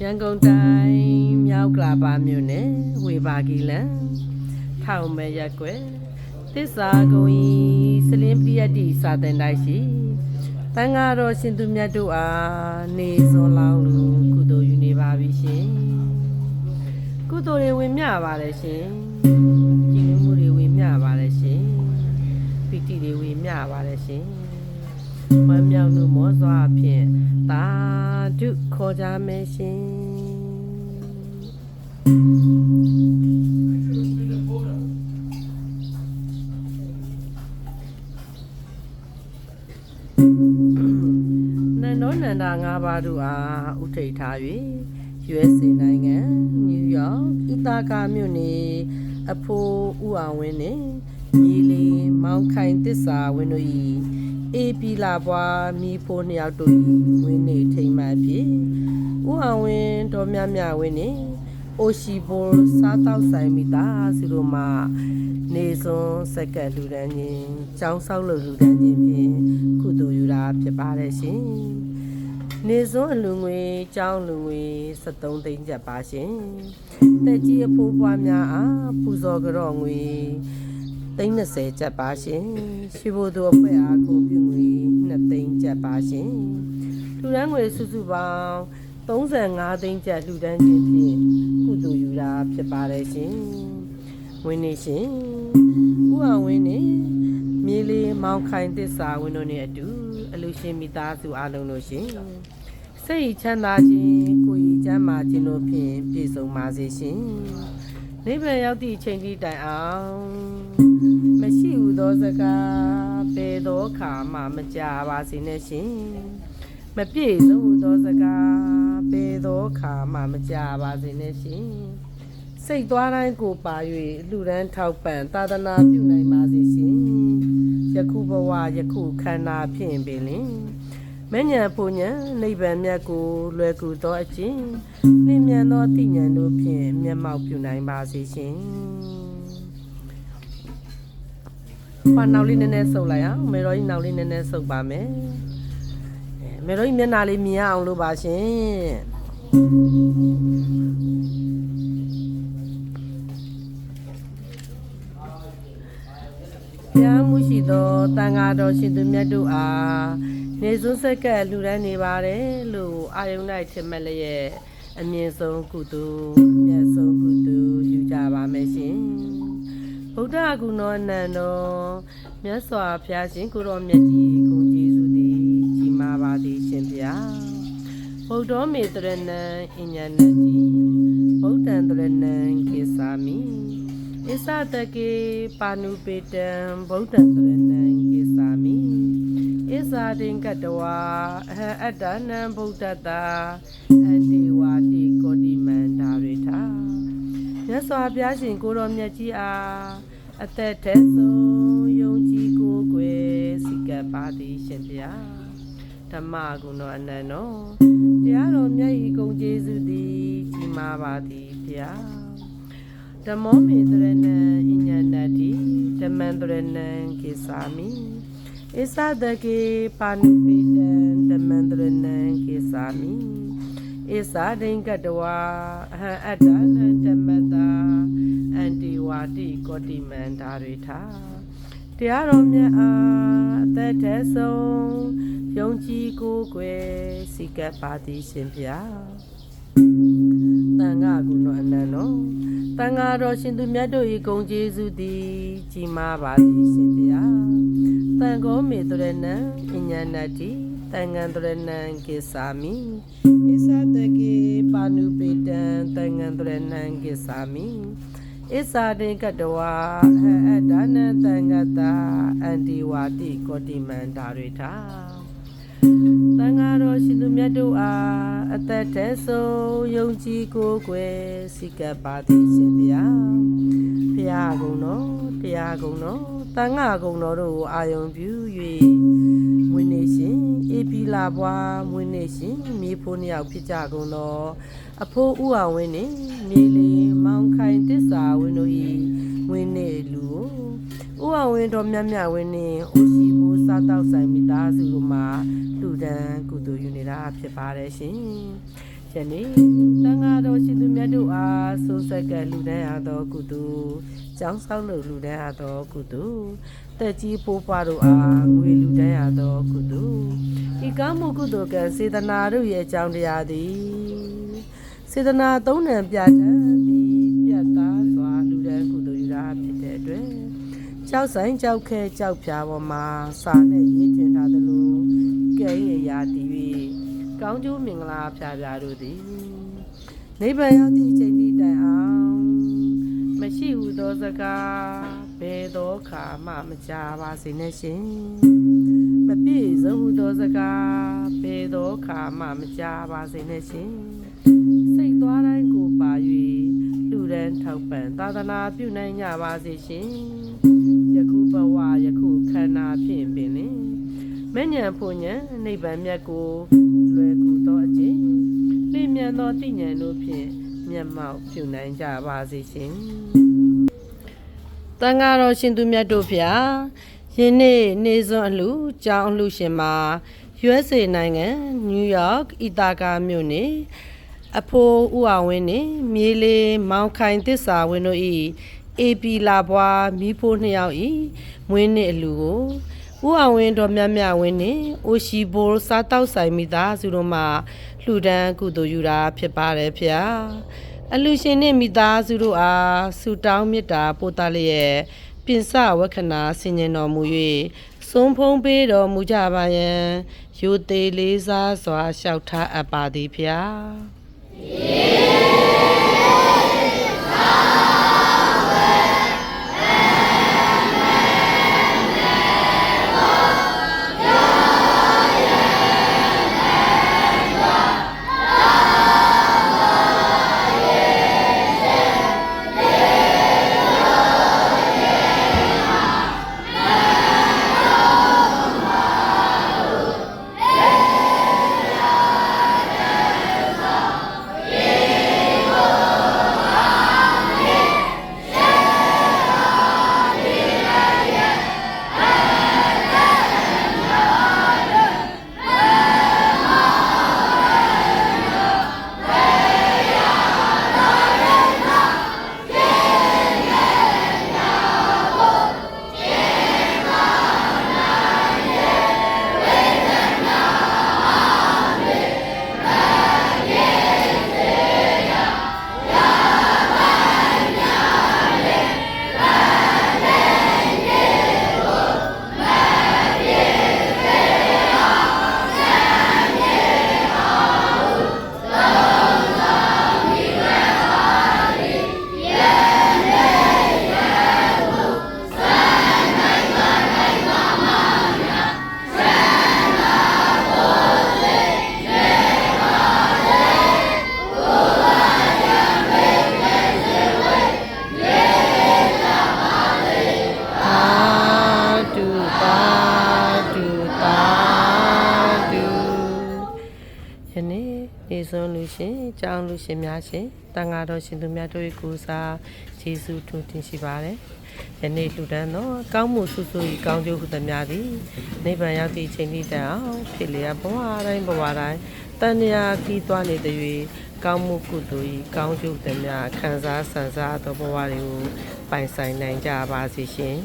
ရန်ကုန်တိုင်းမြောက်ကလာပါမြို့နယ်ဝေဘာဂီလန်ထောင်မဲရက်ကွယ်သစ္စာကုံဤစလင်းပရိယတ်တိစာတင်တိုက်ရှိတန်ဃာတော်ရှင်သူမြတ်တို့အားနေစွန်လောင်းလူကုသိုလ်ယူနေပါပြီရှင်ကုသိုလ်တွေဝင်မြပါတယ်ရှင်ကြည်နူးမှုတွေဝင်မြပါတယ်ရှင်ပီတိတွေဝင်မြပါတယ်ရှင် မမြောင်မှုမောစွာဖြင့်တာဓုခေါ်ကြမယ်ရှင်နန္ဒောနန္ဒာ၅ပါးတို့အားဥထိတ်ထား၍ USA နိုင်ငံနယူးယောက်ဣတာကာမြို့နယ်အဖိုးဦးအောင်ဝင်းနှင့်မြေလီမောင်ခိုင်တစ္ဆာဝင်းတို့၏ အေပီလာပွားမိဖိုးနှစ်ယောက်တို့၏ဝင်းနေထိမ့်မှတ်ဖြင့်ဦးအောင်ဝင်းတော်မြမြဝင်းနှင့်အိုရှိဘိုစားတောက်ဆိုင်မိသားစုတို့မှနေစွန်းစက္ကန့်လူတန်းချင်းចောင်းဆောက်လို့လူတန်းချင်းဖြင့်ကုသိုလ်ယူတာဖြစ်ပါတယ်ရှင်နေစွန်းအလူငွေကျောင်းလူငွေ73သိန်းကျပ်ပါရှင်တက်ကြီးအဖိုးပွားများအားပူဇော်ကြော့ငွေ သိန်း20ကျပ်ပါရှင်ရှိဖို့သူအဖွဲ့အားကိုပြုငွေ2သိန်းကျပ်ပါရှင်လူတန်းငွေစုစုပေါင်း35သိန်းကျပ်လူတန်းချင်းဖြင့်ကုသိုလ်ယူတာဖြစ်ပါတယ်ရှင်ဝင်းနေရှင်ဥအောင်ဝင်းနေမြေလီမောင်ခိုင်တစ္ဆာဝင်းတို့နဲ့အတူအလူရှင်မိသားစုအားလုံးတို့ရှင်စိတ်ချမ်းသာခြင်းကိုယ်ရည်ချမ်းသာခြင်းတို့ဖြင့်ပြည့်စုံပါစေရှင်နိဗ္ဗာန်ရောက်သည့်အချိန်ကြီးတိုင်အောင် မရှိဟုသောစကားဘယ်သောအခါမှမကြာပါစေနဲ့ရှင်မပြည့်စုံဟုသောစကားဘယ်သောအခါမှမကြာပါစေနဲ့ရှင်စိတ်သွားတိုင်းကိုပါ၍လူရန်ထောက်ပံ့သာသနာပြုနိုင်ပါစေရှင်ယခုဘဝယခုခန္ဓာဖြင့်ပင်လင်မဉ္ဇဉ်ပူညာနိဗ္ဗာန်မြတ်ကိုလွယ်ကူသောအခြင်းနှင်းမြန်သောအသိဉာဏ်တို့ဖြင့်မျက်မှောက်ပြုနိုင်ပါစေရှင်။ ဘာနောက်လေးနည်းနည်းဆုပ်လိုက်အောင်မေတော်ကြီးနောက်လေးနည်းနည်းဆုပ်ပါမယ်။အဲမေတော်ကြီးမျက်နှာလေးမြင်ရအောင်လို့ပါရှင်။ဘုရားမှုရှိသောတန်ဃာတော်ရှင်သူမြတ်တို့အားနေစွန်းဆက်ကပ်လူတန်းနေပါတယ်လို့အာယုန်၌ထင်မဲ့လျက်အမြင့်ဆုံးကုသိုလ်အမြတ်ဆုံးကုသိုလ်ယူကြပါမယ်ရှင် ဗုဒ္ဓဂုဏောအနန္တောမြတ်စွာဘုရားရှင်ကိုရောမြတ်ကြီးကိုကျေးဇူးသည်ကြီးမားပါသည်ရှင်ဗျာဗုဒ္ဓောမေတရဏံအညာဏတိဗုဒ္ဓံတရဏံခေသာမိဣသတကေပါဏုပေတံဗုဒ္ဓံတရဏံခေသာမိဣဇာတိကတဝါအဟံအတ္တနံဗုဒ္ဓတာအန္တိဝါတိကောတိမန္တာရိထာ မြတ်စွာဘုရားရှင်ကိုတော်မြတ်ကြီးအားအသက်ထက်ဆုံးယုံကြည်ကိုယ်ွယ်စိကပ်ပါသည်ရှင်ဗျာဓမ္မဂုဏအနန္တောတရားတော်မြတ်ဤဂုံကျေးဇူးသည်ကြီးမားပါသည်ဗျာဓမ္မောမေတရဏံအညန္တတိဓမ္မံတရဏံကိသာမိဣသဒကေပါဏုပိတံဓမ္မန္တရဏံကေသာမိဣသဒိင်္ဂတဝါအဟံအတ္တနံဓမ္မတာအန္တိ ဝါတိကောတိမန္တာရိထာတရားတော်မြတ်အားအသက်ထက်ဆုံးယုံကြည်ကိုယ်ွယ်စိကပ်ပါသည်ရှင်ဗျာတန်ခါကုဏအနန္တောတန်ခါတော်ရှင်သူမြတ်တို့၏ဂုဏ်ကျေးဇူးသည်ကြီးမားပါသည်ရှင်ဗျာတန်ကောမေတရဏံပညာနာတိတန်ငံတရဏံကိသာမိဣသတကေပါဏုပေတံတန်ငံတရဏံကိသာမိ ဣသာတေကတဝါအအဒါနံတန်ဂတာအန္တိဝါတိကောတိမန္တာရိထာ တန်ဃာတော်ရှင်သူမြတ်တို့အားအသက်တည်းဆုံးယုံကြည်ကိုယ်ွယ်စိကပ်ပါသည်ရှင်ဗျာဘုရားကုံတော်တရားကုံတော်တန်ဃာကုံတော်တို့ကိုအာယုံပြု၍မွေးနေ့ရှင်အေပီလာဘွားမွေးနေ့ရှင်မြေဖိုးနှစ်ယောက်ဖြစ်ကြကုန်တော်အဖိုးဦးအောင်ဝင်းနှင့်မြေလီမောင်ခိုင်တစ္ဆာဝင်းတို့၏မွေးနေ့လူကိုဦးအောင်ဝင်းတော်မြတ်မြတ်ဝင်းနှင့်အိုရှိဘိုးစားတောက်ဆိုင်မိသားစုတို့မှာ လူဒန်းကုသိုလ်ယူနေတာဖြစ်ပါတယ်ရှင်ယနေ့တန်ဃာတော်ရှင်သူမြတ်တို့အားဆိုးဆက်ကလူတန်းရသောကုသိုလ်ကျောင်းဆောက်လို့လူတန်းရသောကုသိုလ်တက်ကြီးပိုးပွားတို့အားငွေလူတန်းရသောကုသိုလ်ဤကောင်းမှုကုသိုလ်ကံစေတနာတို့ရဲ့အကြောင်းတရားသည်စေတနာသုံးနံပြဋ္ဌာန်းပြီးပြတ်သားစွာလူတန်းကုသိုလ်ယူတာဖြစ်တဲ့အတွက်ကြောက်ဆိုင်ကြောက်ခဲကြောက်ဖြာပေါ်မှာစာနဲ့ရေး ကောင်းကျိုးမင်္ဂလာဖြာဖြာတို့သည်နိဗ္ဗာန်ရောက်သည့်ချိန်ဒီတိုင်အောင်မရှိဟုသောစကားဘယ်သောခါမှမကြားပါစေနဲ့ရှင်မပြည့်စုံဟုသောစကားဘယ်သောခါမှမကြားပါစေနဲ့ရှင်စိတ်သွားတိုင်းကိုပါ၍လူရန်ထောက်ပံ့သာသနာပြုနိုင်ကြပါစေရှင်ယခုဘဝယခုခန္ဓာဖြင့်ပင်လင်မဉ္ဇဉ်ဖို့ဉ္ဇဉ်နိဗ္ဗာန်မြတ်ကိုလွယ်ကူသောအခြင်း လင်းမြန်သောတိဉ္ဇဉ်တို့ဖြင့်မျက်မှောက်ပြုနိုင်ကြပါစေရှင်တန်ဃာတော်ရှင်သူမြတ်တို့ဖျားယင်းနေ့နေစွန်အလူကြောင်းအလူရှင်မှာ USA နိုင်ငံနယူးယောက်အီတာကာမြို့နေအဖိုးဦးအောင်ဝင်းနေမြေလေးမောင်ခိုင်တစ္ဆာဝင်းတို့ဤ AP လာဘွားမိဖိုးနှစ်ယောက်ဤမွေးနေ့အလူကို ဦးအောင်ဝင်းတော်မြတ်မြတ်ဝင်းနေအိုရှိဘိုးစားတောက်ဆိုင်မိသားစုတို့မှလှူဒန်းကုသိုလ်ယူတာဖြစ်ပါတယ်ဖေဟာအလူရှင်နှင့်မိသားစုတို့အားဆုတောင်းမေတ္တာပို့သလျက်ပြင်စဝက္ခဏာဆင်ញင်တော်မူ၍ဆုံးဖုံးပေးတော်မူကြပါယံရိုသေလေးစားစွာလျှောက်ထားအပ်ပါသည်ဖေဟာ ရှင်ကြောင်းလူရှင်များရှင်တန်ဃာတော်ရှင်သူများတို့၏ကိုးစားယေရှုထွန်းတင်ရှိပါတယ်ယနေ့လူတန်းသောကောင်းမှုဆုစု၏ကောင်းကျိုးဟုသမျှသည်နိဗ္ဗာန်ရောက်သည့်အချိန်ထိတိုင်အောင်ဖြစ်လျက်ဘဝတိုင်းဘဝတိုင်းတဏှာကြီးသွားနေသည်၍ကောင်းမှုကုသိုလ်၏ကောင်းကျိုးသမျှခံစားဆန်စားသောဘဝတွေကိုပိုင်ဆိုင်နိုင်ကြပါစေရှင်